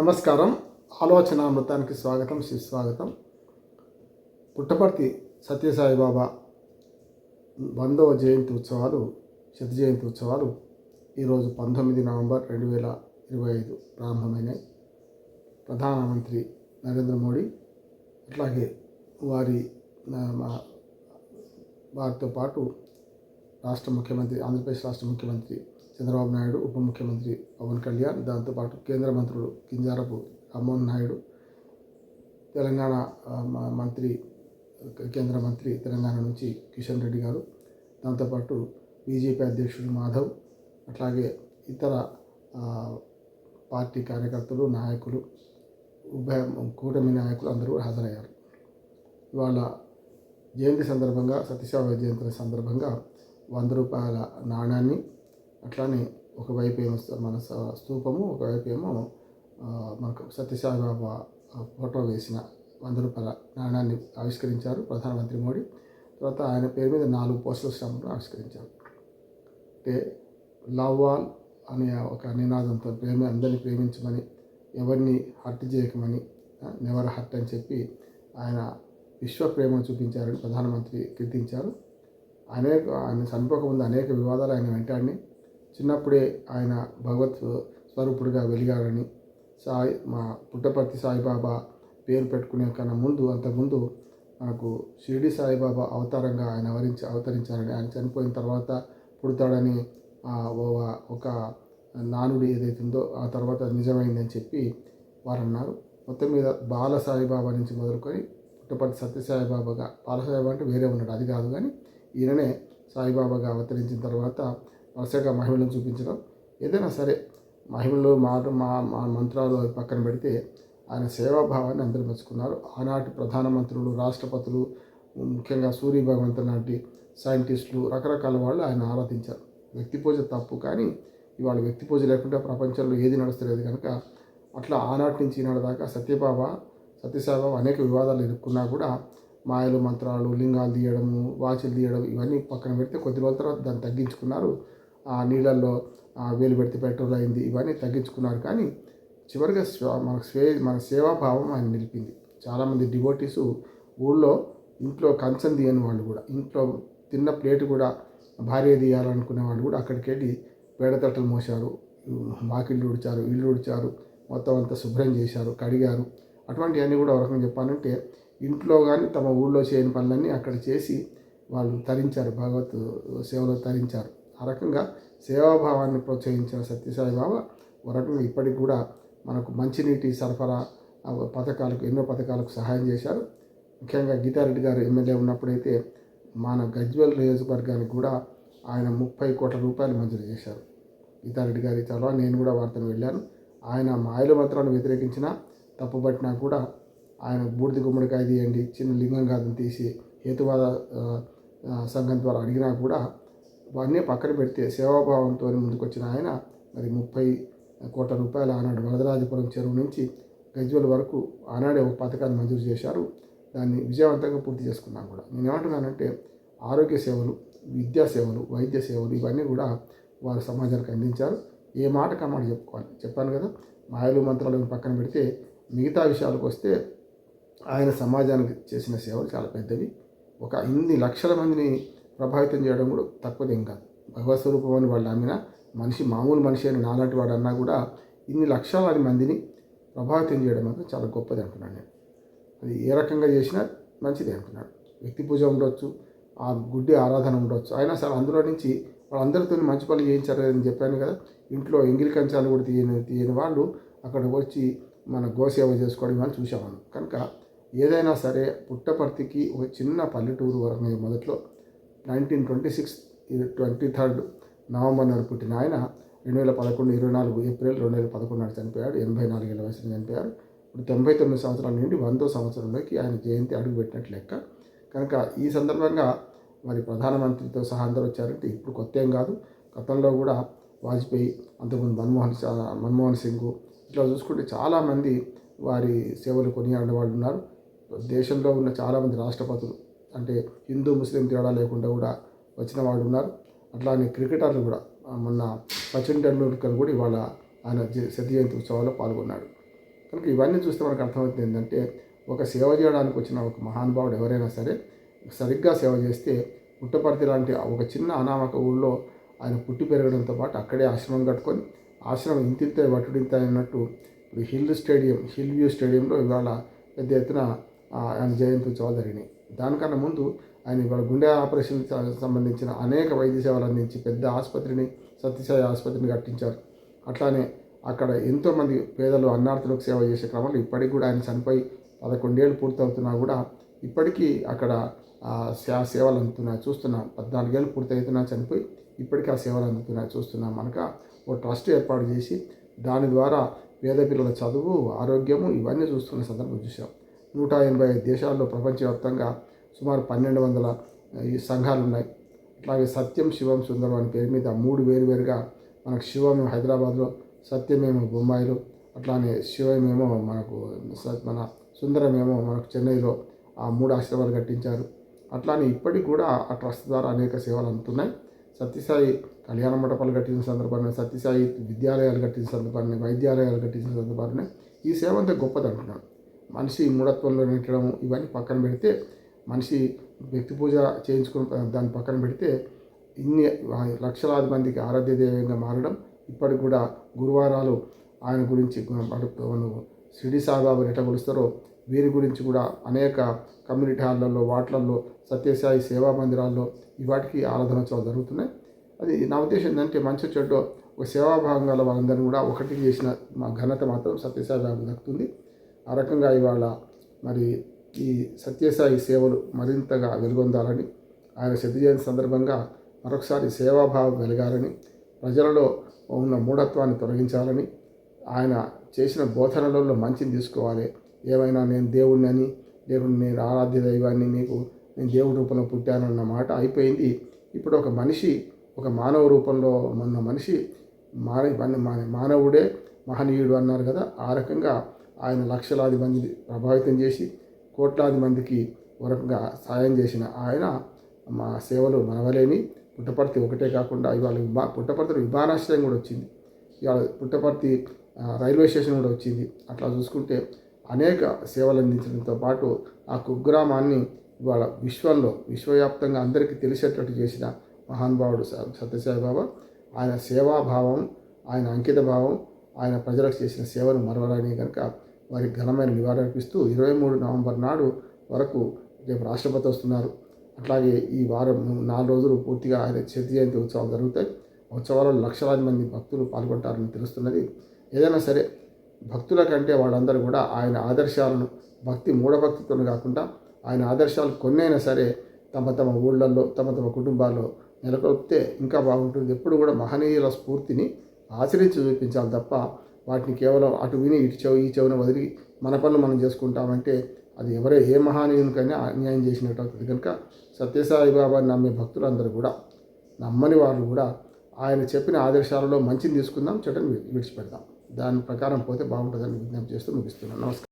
నమస్కారం. ఆలోచన అమృతానికి స్వాగతం సుస్వాగతం. పుట్టపర్తి సత్యసాయిబాబా వందవ జయంతి ఉత్సవాలు శత జయంతి ఉత్సవాలు ఈరోజు పంతొమ్మిది నవంబర్ రెండు వేల ఇరవై ఐదు ప్రారంభమైనాయి. ప్రధానమంత్రి నరేంద్ర మోడీ అట్లాగే వారి వారితో పాటు రాష్ట్ర ముఖ్యమంత్రి ఆంధ్రప్రదేశ్ రాష్ట్ర ముఖ్యమంత్రి చంద్రబాబు నాయుడు ఉప ముఖ్యమంత్రి పవన్ కళ్యాణ్ దాంతోపాటు కేంద్ర మంత్రులు కింజారపు రామ్మోహన్ నాయుడు తెలంగాణ మంత్రి కేంద్ర మంత్రి తెలంగాణ నుంచి కిషన్ రెడ్డి గారు దాంతోపాటు బీజేపీ అధ్యక్షుడు మాధవ్ అట్లాగే ఇతర పార్టీ కార్యకర్తలు నాయకులు ఉభయ కూటమి నాయకులు అందరూ హాజరయ్యారు. ఇవాళ జయంతి సందర్భంగా సత్యసాయి జయంతి సందర్భంగా వంద రూపాయల నాణ్యాన్ని అట్లానే ఒకవైపు ఏమో మన స్థూపము స్తూపము ఒకవైపు ఏమో మనకు సత్యసాయిబాబా ఫోటో వేసిన వంద రూపాయల నాణ్యాన్ని ఆవిష్కరించారు ప్రధానమంత్రి మోడీ. తర్వాత ఆయన పేరు మీద నాలుగు పోస్టల్ స్టాంపులు ఆవిష్కరించారు. అంటే లవ్ ఆల్ అనే ఒక నినాదంతో ప్రేమ అందరినీ ప్రేమించమని ఎవరిని హర్ట్ చేయకమని నెవర్ హర్ట్ అని చెప్పి ఆయన విశ్వ ప్రేమను చూపించారని ప్రధానమంత్రి కీర్తించారు. అనేక ఆయన చనిపోకముందు అనేక వివాదాలు ఆయన వెంటాడినాయి. చిన్నప్పుడే ఆయన భగవత్ స్వరూపుడిగా వెలిగారని సాయి మా పుట్టపర్తి సాయిబాబా పేరు పెట్టుకునే కన్నా ముందు అంతకుముందు మనకు షిరిడి సాయిబాబా అవతారంగా ఆయన అవరించి అవతరించారని. ఆయన చనిపోయిన తర్వాత పుడతాడని ఆ, ఓ- ఒక నానుడి ఏదైతుందో ఆ తర్వాత నిజమైందని చెప్పి వారు అన్నారు మొత్తం మీద బాల సాయిబాబా నుంచి మొదలుకొని పుట్టపర్తి సత్యసాయిబాబాగా బాలసాయిబాబా అంటే వేరే ఉన్నాడు అది కాదు కానీ ఈయననే సాయిబాబాగా అవతరించిన తర్వాత వరుసగా మహిమలను చూపించడం. ఏదైనా సరే మహిమలు మాట మా మా మంత్రాలు పక్కన పెడితే ఆయన సేవాభావాన్ని అందరూ మెచ్చుకున్నారు ఆనాటి ప్రధానమంత్రులు రాష్ట్రపతులు ముఖ్యంగా సూర్య భగవంతు లాంటి సైంటిస్టులు రకరకాల వాళ్ళు ఆయన ఆరాధించారు. వ్యక్తి పూజ తప్పు కానీ ఇవాళ వ్యక్తి పూజ లేకుండా ప్రపంచంలో ఏది నడుస్తలేదు కనుక అట్లా ఆనాటి నుంచి ఈనాడు దాకా సత్యబాబా సత్యసాయిబాబా అనేక వివాదాలు ఎదుర్కొన్నా కూడా మాయలు మంత్రాలు లింగాలు తీయడము వాచులు తీయడం ఇవన్నీ పక్కన పెడితే కొద్ది రోజుల తర్వాత దాన్ని తగ్గించుకున్నారు. ఆ నీళ్ళల్లో వేలు పెడితే పెట్రోల్ అయింది ఇవన్నీ తగ్గించుకున్నారు. కానీ చివరిగా మన స్వే మన సేవాభావం ఆయన నిలిపింది. చాలామంది డివోటీసు ఊళ్ళో ఇంట్లో కంచం తీయని వాళ్ళు కూడా ఇంట్లో తిన్న ప్లేట్ కూడా భార్య తీయాలనుకునే వాళ్ళు కూడా అక్కడికి వెళ్ళి పేడతట్టలు మోశారు వాకిళ్ళు ఉడిచారు ఇల్లు ఉడిచారు మొత్తం అంతా శుభ్రం చేశారు కడిగారు. అటువంటివన్నీ కూడా ఒక రకంగా చెప్పాలంటే ఇంట్లో కానీ తమ ఊళ్ళో చేయని పనులన్నీ అక్కడ చేసి వాళ్ళు తరించారు భగవత్ సేవలో తరించారు. ఆ రకంగా సేవాభావాన్ని ప్రోత్సహించిన సత్యసాయి బాబా ఒక రకంగా ఇప్పటికి కూడా మనకు మంచినీటి సరఫరా పథకాలకు ఎన్నో పథకాలకు సహాయం చేశారు. ముఖ్యంగా గీతారెడ్డి గారు ఎమ్మెల్యే ఉన్నప్పుడైతే మన గజ్వెల్ నియోజకవర్గానికి కూడా ఆయన ముప్పై కోట్ల రూపాయలు మంజూరు చేశారు. గీతారెడ్డి గారి చొరవ నేను కూడా వార్తను వెళ్ళాను. ఆయన మాయల మంత్రాలను వ్యతిరేకించిన తప్పుపట్టినా కూడా ఆయన బూడిద గుమ్మడికాయ తీయండి చిన్న లింగం కాదని తీసి హేతువాద సంఘం ద్వారా అడిగినా కూడా అవన్నీ పక్కన పెడితే సేవాభావంతో ముందుకొచ్చిన ఆయన. మరి ముప్పై కోట్ల రూపాయలు ఆనాడు వరదరాజపురం చెరువు నుంచి గజ్వల్ వరకు ఆనాడే ఒక పథకాన్ని మంజూరు చేశారు. దాన్ని విజయవంతంగా పూర్తి చేసుకున్నాం కూడా. నేను ఏమంటున్నానంటే ఆరోగ్య సేవలు విద్యా సేవలు వైద్య సేవలు ఇవన్నీ కూడా వారు సమాజానికి అందించారు. ఏ మాట కమాట చెప్పుకోవాలి? చెప్పాను కదా మాయలు మంత్రాలను పక్కన పెడితే మిగతా విషయాలకు వస్తే ఆయన సమాజానికి చేసిన సేవలు చాలా పెద్దవి. ఒక ఇన్ని లక్షల మందిని ప్రభావితం చేయడం కూడా తక్కువదేం కాదు. భగవత్ స్వరూపం అని వాళ్ళు నమ్మిన మనిషి మామూలు మనిషి అని నాలాంటి వాడు అన్నా కూడా ఇన్ని లక్షలాది మందిని ప్రభావితం చేయడం మాత్రం చాలా గొప్పది అంటున్నాను నేను. అది ఏ రకంగా చేసినా మంచిది అంటున్నాడు. వ్యక్తి పూజ ఉండొచ్చు ఆ గుడ్డి ఆరాధన ఉండొచ్చు. అయినా సరే అందులో నుంచి వాళ్ళందరితో మంచి పనులు చేయించారు అని చెప్పాను కదా. ఇంట్లో ఎంగిలి కంచాలు కూడా తీయని తీయని వాళ్ళు అక్కడ వచ్చి మన గోసేవ చేసుకోవడం వాళ్ళు చూసామని కనుక ఏదైనా సరే పుట్టపర్తికి ఒక చిన్న పల్లెటూరు వరకు మొదట్లో nineteen twenty six twenty third November నాడు పుట్టిన ఆయన రెండు వేల పదకొండు ఇరవై నాలుగు ఏప్రిల్ రెండు వేల పదకొండు నాడు చనిపోయాడు. ఎనభై నాలుగేళ్ళ వయసులో చనిపోయారు ఇప్పుడు తొంభై తొమ్మిది సంవత్సరాల నుండి వందో సంవత్సరంలోకి ఆయన జయంతి అడుగు పెట్టినట్లు లెక్క. కనుక ఈ సందర్భంగా మరి ప్రధానమంత్రితో సహా అందరూ వచ్చారంటే ఇప్పుడు కొత్త ఏం కాదు. గతంలో కూడా వాజ్పేయి అంతకుముందు మన్మోహన్ మన్మోహన్ సింగ్ ఇట్లా చూసుకుంటే చాలామంది వారి సేవలు కొనియాడిన వాళ్ళు ఉన్నారు. దేశంలో ఉన్న చాలామంది రాష్ట్రపతులు అంటే హిందూ ముస్లిం తేడా లేకుండా కూడా వచ్చిన వాళ్ళు ఉన్నారు. అట్లానే క్రికెటర్లు కూడా మొన్న సచిన్ టెండూల్కర్ కూడా ఇవాళ ఆయన జ- శత జయంతి ఉత్సవాల్లో పాల్గొన్నాడు. కనుక ఇవన్నీ చూస్తే మనకు అర్థమవుతుంది ఏంటంటే ఒక సేవ చేయడానికి వచ్చిన ఒక మహానుభావుడు ఎవరైనా సరే సరిగ్గా సేవ చేస్తే పుట్టపర్తి లాంటి ఒక చిన్న అనామక ఊళ్ళో ఆయన పుట్టి పెరగడంతో పాటు అక్కడే ఆశ్రమం కట్టుకొని ఆశ్రమం ఇంతింత వట్టుడింత అన్నట్టు ఇప్పుడు హిల్ స్టేడియం హిల్ వ్యూ స్టేడియంలో ఇవాళ పెద్ద ఎత్తున ఆయన జయంతి ఉత్సవాలు జరిగినాయి. దానికన్నా ముందు ఆయన ఇవాళ గుండె ఆపరేషన్ సంబంధించిన అనేక వైద్య సేవలు అందించి పెద్ద ఆసుపత్రిని సత్యసాయి ఆసుపత్రిని కట్టించారు. అట్లానే అక్కడ ఎంతోమంది పేదలు అన్నార్థులకు సేవ చేసే క్రమంలో ఇప్పటికి కూడా ఆయన చనిపోయి పదకొండేళ్ళు పూర్తవుతున్నా కూడా ఇప్పటికీ అక్కడ ఆ సేవలు అందుతున్నాయి. చూస్తున్నాం పద్నాలుగేళ్ళు పూర్తవుతున్నా చనిపోయి ఇప్పటికీ ఆ సేవలు అందుతున్నాయి. చూస్తున్నాం మనక ఓ ట్రస్ట్ ఏర్పాటు చేసి దాని ద్వారా పేద పిల్లల చదువు ఆరోగ్యము ఇవన్నీ చూస్తున్న సందర్భం చూసాం నూట ఎనభై ఐదు దేశాల్లో ప్రపంచవ్యాప్తంగా సుమారు పన్నెండు వందల ఈ సంఘాలు ఉన్నాయి అట్లాగే సత్యం శివం సుందరం అనే పేరు మీద మూడు వేరువేరుగా మనకు శివమేమో హైదరాబాద్లో సత్యమేమో బొంబాయిలో అట్లానే శివమేమో మనకు మన సుందరమేమో మనకు చెన్నైలో ఆ మూడు ఆశ్రమాలు కట్టించారు. అట్లానే ఇప్పటికి కూడా ఆ ట్రస్ట్ ద్వారా అనేక సేవలు అందుతున్నాయి. సత్యసాయి కళ్యాణ మండపాలు కట్టించిన సందర్భాన్ని సత్యసాయి విద్యాలయాలు కట్టించిన సందర్భాన్ని వైద్యాలయాలు కట్టించిన సందర్భాన్ని ఈ సేవ అంతా గొప్పది అంటున్నాను మనిషి మూఢత్వంలో నెట్టడం ఇవన్నీ పక్కన పెడితే మనిషి వ్యక్తి పూజ చేయించుకుని దాన్ని పక్కన పెడితే ఇన్ని లక్షలాది మందికి ఆరాధ్య దైవంగా మారడం ఇప్పటికి కూడా గురువారాలు ఆయన గురించి మనం షిరిడి సాయిబాబు ఎట్లా కొలుస్తారో వీరి గురించి కూడా అనేక కమ్యూనిటీ హాల్లలో వాట్లల్లో సత్యసాయి సేవా మందిరాల్లో ఇవాటికి ఆరాధనోత్సవాలు జరుగుతున్నాయి. అది నా ఉద్దేశం ఏంటంటే మంచి చెడ్డ ఒక సేవాభాగంగా వాళ్ళందరినీ కూడా ఒకటి చేసిన మా ఘనత మాత్రం సత్యసాయి బాబు దక్కుతుంది. ఆ రకంగా ఇవాళ మరి ఈ సత్యసాయి సేవలు మరింతగా వెలుగొందాలని ఆయన శత జయంతి సందర్భంగా మరొకసారి సేవాభావం వెలగాలని ప్రజలలో ఉన్న మూఢత్వాన్ని తొలగించాలని ఆయన చేసిన బోధనలలో మంచిని తీసుకోవాలి. ఏమైనా నేను దేవుడిని అని దేవుడిని నేను ఆరాధ్య దైవాన్ని నీకు నేను దేవుడి రూపంలో పుట్టానన్న మాట అయిపోయింది. ఇప్పుడు ఒక మనిషి ఒక మానవ రూపంలో ఉన్న మనిషి మాన మానవుడే మహనీయుడు అన్నారు కదా ఆ రకంగా ఆయన లక్షలాది మంది ప్రభావితం చేసి కోట్లాది మందికి వరకుగా సాయం చేసిన ఆయన మా సేవలు మనవలేని పుట్టపర్తి ఒకటే కాకుండా ఇవాళ విమా పుట్టపర్తిలో విమానాశ్రయం కూడా వచ్చింది. ఇవాళ పుట్టపర్తి రైల్వే స్టేషన్ కూడా వచ్చింది. అట్లా చూసుకుంటే అనేక సేవలు అందించడంతో పాటు ఆ కుగ్రామాన్ని ఇవాళ విశ్వంలో విశ్వవ్యాప్తంగా అందరికీ తెలిసేటట్టు చేసిన మహానుభావుడు సత్యసాయి బాబా ఆయన సేవాభావం ఆయన అంకిత భావం ఆయన ప్రజలకు చేసిన సేవను మరవరాని కనుక వారికి ఘనమైన నివాళులర్పిస్తూ ఇరవై మూడు నవంబర్ నాడు వరకు రేపు రాష్ట్రపతి వస్తున్నారు. అట్లాగే ఈ వారం నాలుగు రోజులు పూర్తిగా ఆయన చేతి జయంతి ఉత్సవాలు జరుగుతాయి. ఉత్సవాలలో లక్షలాది మంది భక్తులు పాల్గొంటారని తెలుస్తున్నది. ఏదైనా సరే భక్తుల కంటే వాళ్ళందరూ కూడా ఆయన ఆదర్శాలను భక్తి మూఢభక్తితో కాకుండా ఆయన ఆదర్శాలు కొన్నైనా సరే తమ తమ ఊళ్ళల్లో తమ తమ కుటుంబాల్లో నెలకొల్పితే ఇంకా బాగుంటుంది. ఎప్పుడు కూడా మహనీయుల స్ఫూర్తిని ఆచరించి చూపించాలి తప్ప వాటిని కేవలం అటు విని ఇటు చెవి ఈ చెవిని వదిలి మన పనులు మనం చేసుకుంటామంటే అది ఎవరే ఏ మహానీయునికైనా అన్యాయం చేసినట్టు అవుతుంది. కనుక సత్యసాయి బాబాని నమ్మే భక్తులందరూ కూడా నమ్మని వాళ్ళు కూడా ఆయన చెప్పిన ఆదర్శాలలో మంచిని తీసుకుందాం చెడ్డని విడిచిపెడదాం. దాని ప్రకారం పోతే బాగుంటుందని విజ్ఞప్తి చేస్తూ ముగిస్తున్నాను. నమస్కారం.